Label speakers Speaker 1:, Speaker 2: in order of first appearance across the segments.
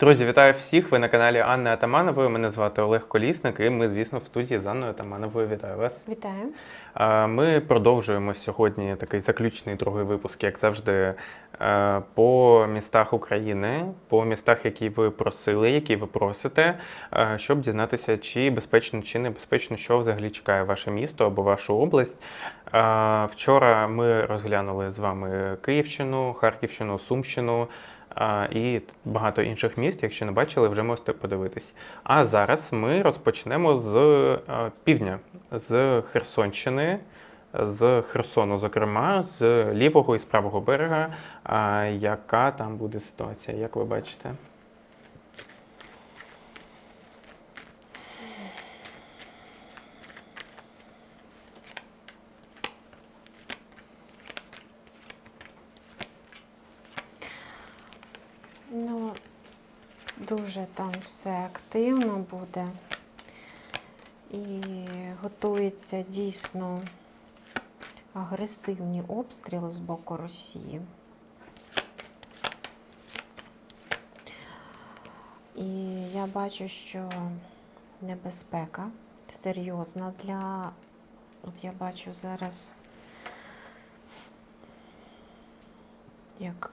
Speaker 1: Друзі, вітаю всіх! Ви на каналі Анни Атаманової. Мене звати Олег Колісник, і ми, звісно, в студії з Анною Атамановою. Вітаю вас.
Speaker 2: Вітаю.
Speaker 1: Ми продовжуємо сьогодні такий заключний другий випуск, як завжди, по містах України, по містах, які ви просили, які ви просите, щоб дізнатися, чи безпечно, чи небезпечно, що взагалі чекає ваше місто або вашу область. Вчора ми розглянули з вами Київщину, Харківщину, Сумщину. І багато інших міст, якщо не бачили, вже можете подивитись. А зараз ми розпочнемо з е, півдня, з Херсонщини, з Херсону, зокрема, з лівого і з правого берега. Яка там буде ситуація, як ви бачите?
Speaker 2: Ну, дуже там все активно буде. І готуються дійсно агресивні обстріли з боку Росії. І я бачу, що небезпека серйозна для. От я бачу зараз, як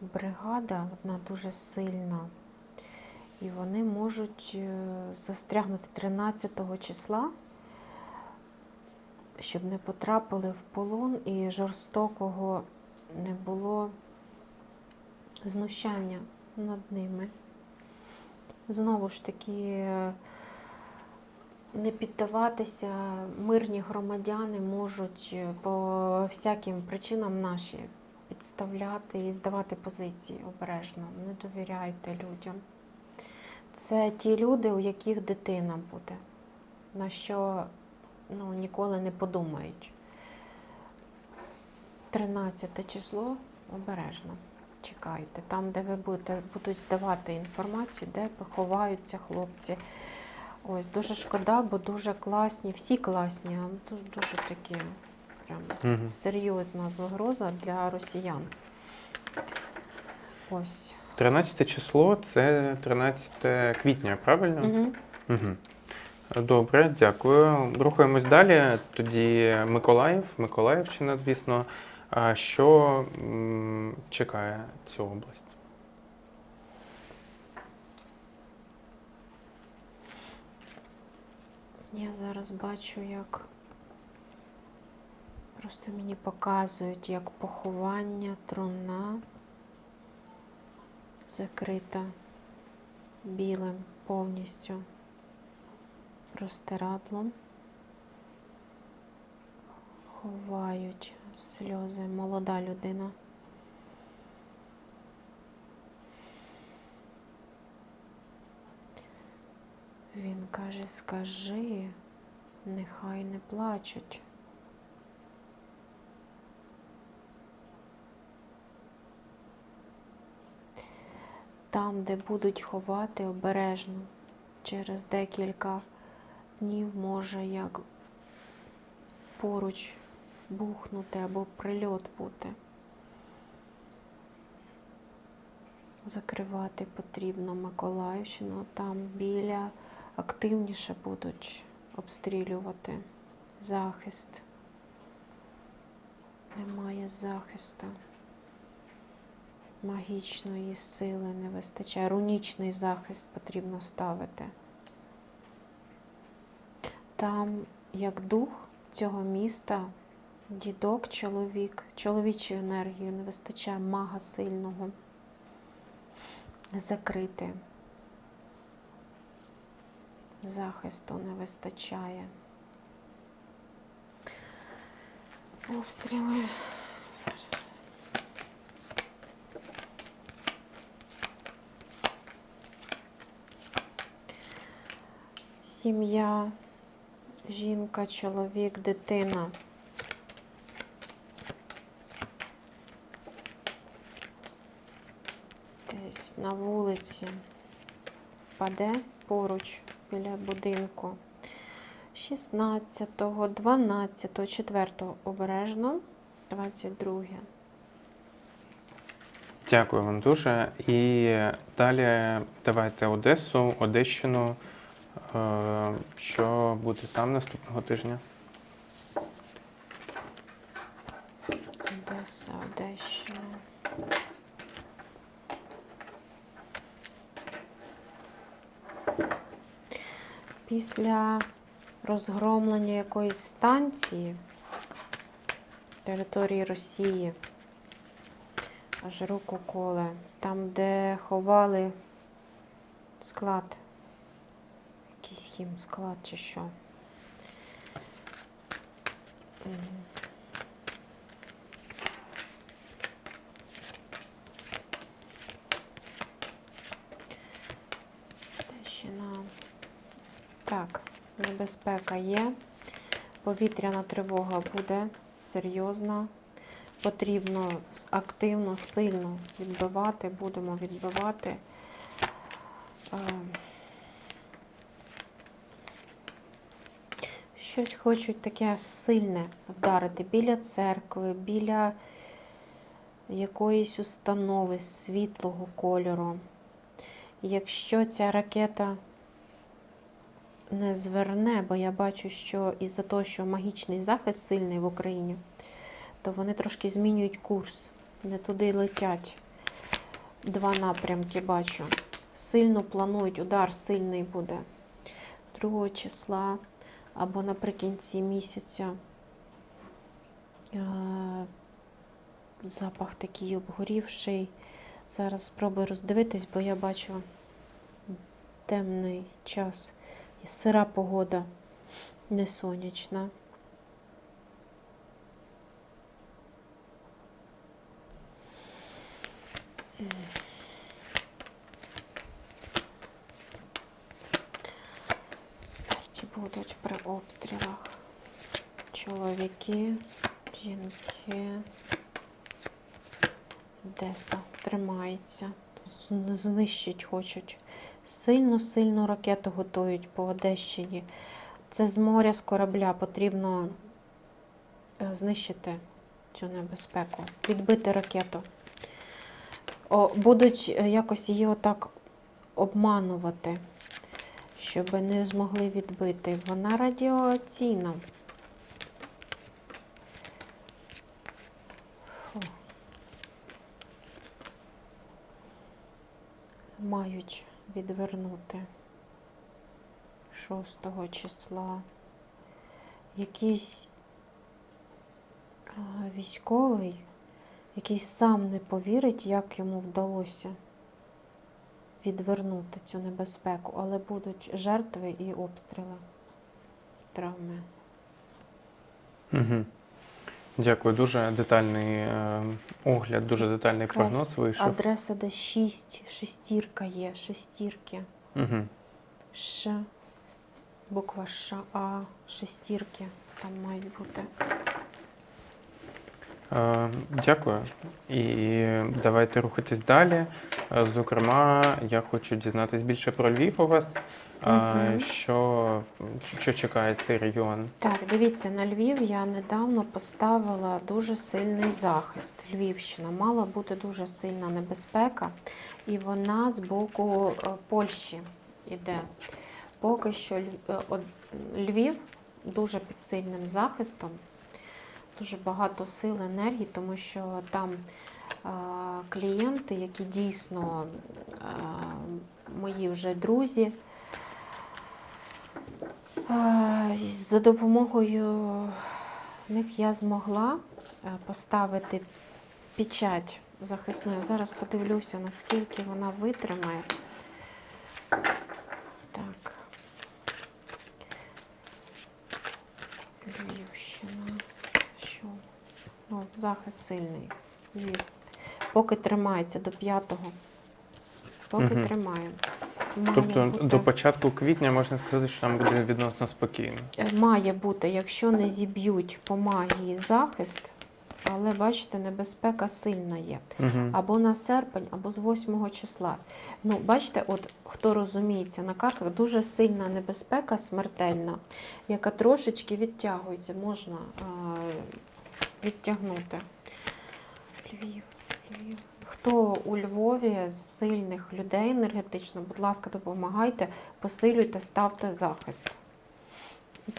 Speaker 2: бригада, вона дуже сильна. І вони можуть е, застрягнути 13 числа, щоб не потрапили в полон і жорстокого не було знущання над ними. Знову ж таки, е, не піддаватися мирні громадяни можуть е, по всяким причинам наші підставляти і здавати позиції обережно. Не довіряйте людям. Це ті люди, у яких дитина буде, на що ну, ніколи не подумають. 13 число обережно. Чекайте, там, де ви будете, будуть здавати інформацію, де ховаються хлопці. Ось, дуже шкода, бо дуже класні, всі класні, але тут дуже такі прям
Speaker 1: Угу.
Speaker 2: серйозна загроза для росіян. Ось.
Speaker 1: 13 число це 13 квітня, правильно?
Speaker 2: Угу.
Speaker 1: Угу. Добре, дякую. Рухаємось далі. Тоді Миколаїв, Миколаївщина, звісно. А Що м, чекає цю область?
Speaker 2: Я зараз бачу, як просто мені показують, як поховання труна закрита білим повністю простирадлом. Ховають сльози. Молода людина. Він каже, скажи, нехай не плачуть. Там, де будуть ховати обережно, через декілька днів може як поруч бухнути або прильот бути. Закривати потрібно Миколаївщину, там біля активніше будуть обстрілювати захист. Немає захисту. Магічної сили не вистачає. Рунічний захист потрібно ставити. Там, як дух цього міста, дідок, чоловік, чоловічої енергії не вистачає мага сильного. Закрити. Захисту не вистачає. Обстріли. Зараз. Сім'я, жінка, чоловік, дитина. Десь на вулиці паде поруч біля будинку. 16, 12, 4 обережно, 22.
Speaker 1: Дякую вам дуже. І далі давайте Одесу, Одещину. Е, Що буде там наступного тижня?
Speaker 2: Одеса, Одещина. Після розгромлення якоїсь станції території Росії, аж руку коле, там, де ховали склад, якийсь хімсклад чи що. Так, небезпека є. Повітряна тривога буде серйозна. Потрібно активно, сильно відбивати, будемо відбивати. Щось хочуть таке сильне вдарити біля церкви, біля якоїсь установи світлого кольору. Якщо ця ракета не зверне, бо я бачу, що із-за того, що магічний захист сильний в Україні, то вони трошки змінюють курс, не туди летять. Два напрямки бачу. Сильно планують, удар сильний буде 2 числа або наприкінці місяця. Е, Запах такий обгорівший. Зараз спробую роздивитись, бо я бачу темний час і сира погода, не сонячна. Обстрілах. Чоловіки, жінки. Одеса тримається. Знищить хочуть. Сильно-сильно ракету готують по Одещині. Це з моря, з корабля потрібно е, знищити цю небезпеку, відбити ракету. О, будуть е, якось її отак обманувати, щоб не змогли відбити. Вона радіаційна. Мають відвернути 6 числа. Якийсь військовий, який сам не повірить, як йому вдалося відвернути цю небезпеку, але будуть жертви і обстріли, травми.
Speaker 1: Угу. Дякую. Дуже детальний е, огляд, дуже детальний прогноз вийшов.
Speaker 2: Адреса, де 6, шестірка є, шестірки.
Speaker 1: Угу.
Speaker 2: Ш, буква Ш, А, шестірки там мають бути.
Speaker 1: Е, Дякую. І давайте рухатись далі. Е, Зокрема, я хочу дізнатися більше про Львів у вас.
Speaker 2: Мгм.
Speaker 1: Що, що чекає цей регіон?
Speaker 2: Так, дивіться, на Львів я недавно поставила дуже сильний захист. Львівщина мала бути дуже сильна небезпека, і вона з боку Польщі йде. Поки що Ль- Львів дуже під сильним захистом, дуже багато сил, енергії, тому що там клієнти, які дійсно мої вже друзі. За допомогою них я змогла поставити печать захисну. Я зараз подивлюся, наскільки вона витримає. Так. Львівщина. Що? Ну, захист сильний. Львів. Поки тримається до п'ятого. Поки
Speaker 1: Мгм.
Speaker 2: тримає. Має
Speaker 1: Тобто
Speaker 2: бути-
Speaker 1: до початку квітня можна сказати, що там буде відносно спокійно.
Speaker 2: Е, Має бути, якщо не зіб'ють по магії захист, але бачите, небезпека сильна є.
Speaker 1: Угу.
Speaker 2: Або на серпень, або з 8 числа. Ну, бачите, от хто розуміється на картах, дуже сильна небезпека, смертельна, яка трошечки відтягується, можна е, відтягнути. Львів, Львів. Хто у Львові з сильних людей енергетично, будь ласка, допомагайте, посилюйте, ставте захист.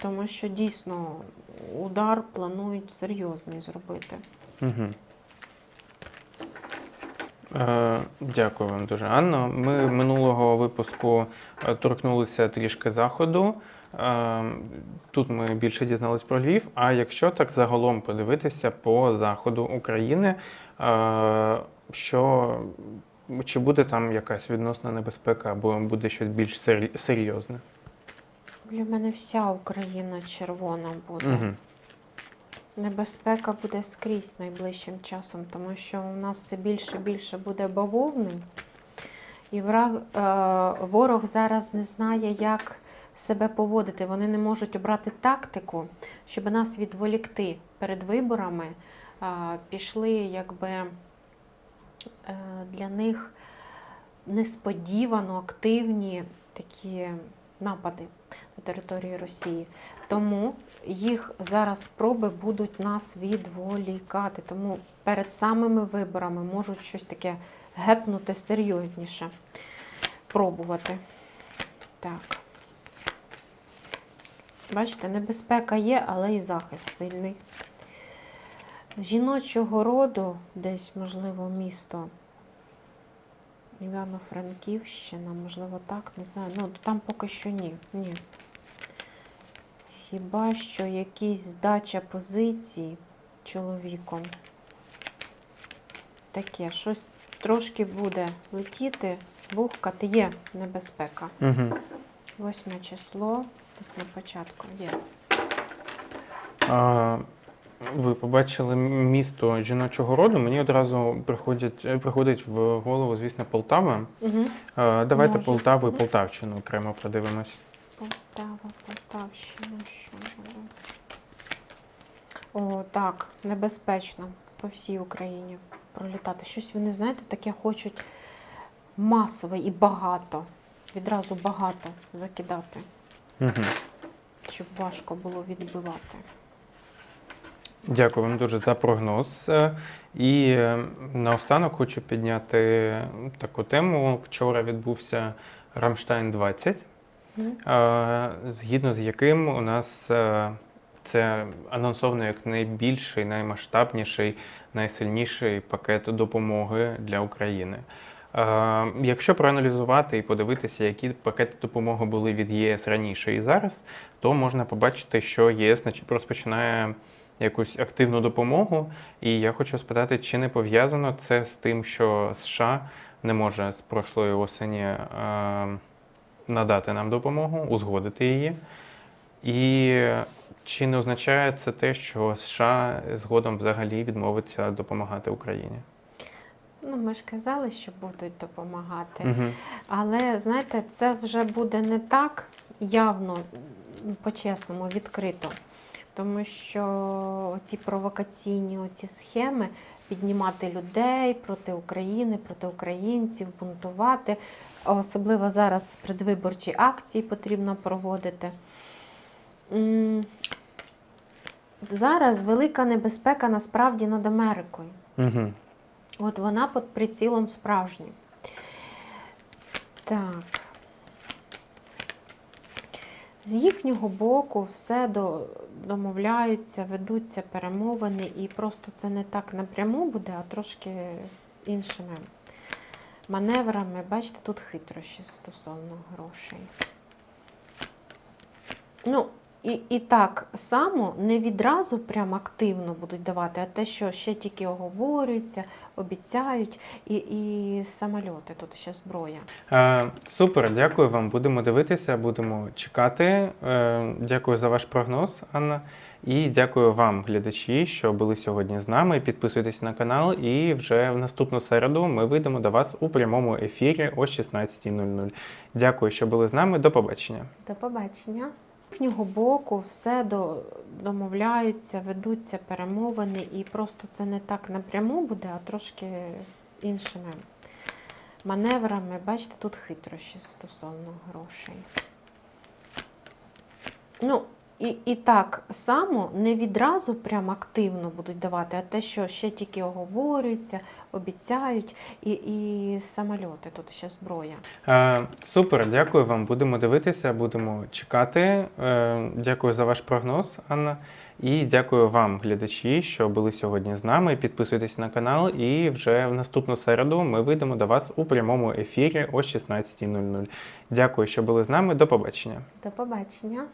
Speaker 2: Тому що дійсно удар планують серйозний зробити.
Speaker 1: Угу. Е, дякую вам дуже, Анно. Ми минулого випуску е, торкнулися трішки заходу. Е, тут ми більше дізнались про Львів. А якщо так загалом подивитися по заходу України, е, що чи буде там якась відносна небезпека, або буде щось більш серйозне?
Speaker 2: Для мене вся Україна червона буде.
Speaker 1: Угу.
Speaker 2: Небезпека буде скрізь найближчим часом, тому що у нас все більше і більше буде бавовни. І враг, е, ворог зараз не знає, як себе поводити. Вони не можуть обрати тактику, щоб нас відволікти перед виборами. Пішли якби е, для них несподівано активні такі напади на території Росії. Тому їх зараз спроби будуть нас відволікати. Тому перед самими виборами можуть щось таке гепнути серйозніше. Пробувати. Так. Бачите, небезпека є, але і захист сильний. Жіночого роду, десь, можливо, місто Івано-Франківщина, можливо, так, не знаю. Ну, там поки що ні. Ні. Хіба що якісь здача позицій чоловіком. Таке, щось трошки буде летіти, бухкати. Є небезпека.
Speaker 1: Угу.
Speaker 2: Восьме число, десь на початку є.
Speaker 1: А, ви побачили місто жіночого роду. Мені одразу приходять, е, приходить в голову, звісно, Полтава.
Speaker 2: Угу.
Speaker 1: А, давайте
Speaker 2: Може.
Speaker 1: Полтаву і Полтавщину окремо подивимось.
Speaker 2: Полтава, Полтавщина, що буде? О, так, небезпечно по всій Україні пролітати. Щось вони, знаєте, таке хочуть масове і багато. Відразу багато закидати,
Speaker 1: Угу.
Speaker 2: щоб важко було відбивати.
Speaker 1: Дякую вам дуже за прогноз. Е, І е, наостанок хочу підняти таку тему. Вчора відбувся Рамштайн 20. Е, згідно з яким у нас це анонсовано як найбільший, наймасштабніший, найсильніший пакет допомоги для України. Якщо проаналізувати і подивитися, які пакети допомоги були від ЄС раніше і зараз, то можна побачити, що єС розпочинає якусь активну допомогу. І я хочу спитати, чи не пов'язано це з тим, що США не може з прошлої осені е, надати нам допомогу, узгодити її. І чи не означає це те, що США згодом взагалі відмовиться допомагати Україні?
Speaker 2: Ну, ми ж казали, що будуть допомагати.
Speaker 1: Угу.
Speaker 2: Але знаєте, це вже буде не так явно, по-чесному, відкрито. Тому що ці провокаційні оці схеми піднімати людей проти України, проти українців, бунтувати. Особливо зараз предвиборчі акції потрібно проводити. Зараз велика небезпека насправді над Америкою.
Speaker 1: Угу.
Speaker 2: От вона під прицілом справжнім. Так. З їхнього боку все до, домовляються, ведуться перемовини, і просто це не так напряму буде, а трошки іншими маневрами. Бачите, тут хитрощі стосовно грошей. Ну, і, і так само не відразу прям активно будуть давати, а те, що ще тільки оговорюються, обіцяють, і, і самольоти, тут ще зброя.
Speaker 1: Е, супер, дякую вам. Будемо дивитися, будемо чекати. Е, дякую за ваш прогноз, Анна. І дякую вам, глядачі, що були сьогодні з нами. Підписуйтесь на канал, і вже в наступну середу ми вийдемо до вас у прямому ефірі о 16.00. Дякую, що були з нами. До побачення.
Speaker 2: До побачення. Їхнього боку все до, домовляються, ведуться перемовини, і просто це не так напряму буде, а трошки іншими маневрами. Бачите, тут хитрощі стосовно грошей. Ну, і, і так само не відразу прям активно будуть давати, а те, що ще тільки оговорюються, обіцяють, і, і самольоти, тут ще зброя.
Speaker 1: Е, Супер, дякую вам. Будемо дивитися, будемо чекати. Е, Дякую за ваш прогноз, Анна. І дякую вам, глядачі, що були сьогодні з нами. Підписуйтесь на канал, і вже в наступну середу ми вийдемо до вас у прямому ефірі о 16.00. Дякую, що були з нами. До побачення.
Speaker 2: До побачення.